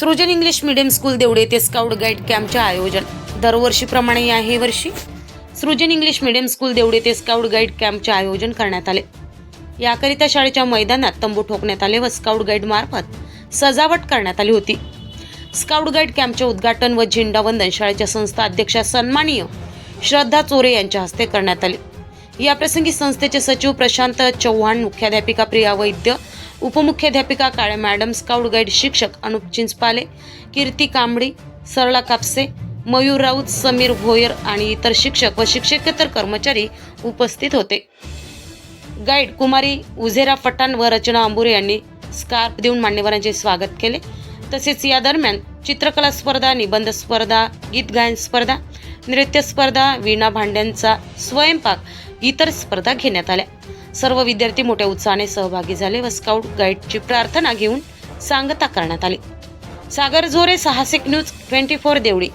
सृजन English medium school Devde येथे scout guide कॅम्पचे आयोजन. दरवर्षीप्रमाणे याही वर्षी सृजन इंग्लिश मीडियम स्कूल देवडे येथे स्काउट गाईड कॅम्पचे आयोजन करण्यात आले. याकरिता शाळेच्या मैदानात तंबू ठोकण्यात आले व स्काउट गाईड मार्फत सजावट करण्यात आली होती. स्काउट गाईड कॅम्पचे उद्घाटन व झेंडावंदन शाळेच्या संस्था अध्यक्षा सन्माननीय श्रद्धा चोरे यांच्या हस्ते करण्यात आले. याप्रसंगी संस्थेचे सचिव प्रशांत चव्हाण मुख्याध्यापिका प्रिया वैद्य उपमुख्याध्यापिका काळे मॅडम स्काउट गाईड शिक्षक अनुप चिंचपाले कीर्ती कांबडी सरळा कापसे मयूर राऊत समीर भोयर आणि इतर शिक्षक व शिक्षकेतर कर्मचारी उपस्थित होते. गाईड कुमारी उझेरा फटान व रचना अंबुरे यांनी स्कार्फ देऊन मान्यवरांचे स्वागत केले. तसेच या दरम्यान चित्रकला स्पर्धा निबंध स्पर्धा गीत गायन स्पर्धा नृत्य स्पर्धा वीणा भांड्यांचा स्वयंपाक इतर स्पर्धा घेण्यात आल्या. सर्व विद्यार्थी मोठ्या उत्साहाने सहभागी झाले व स्काउट गाईडची प्रार्थना घेऊन सांगता करण्यात आली. सागर झोरे साहसिक न्यूज ट्वेंटी फोर देवळी.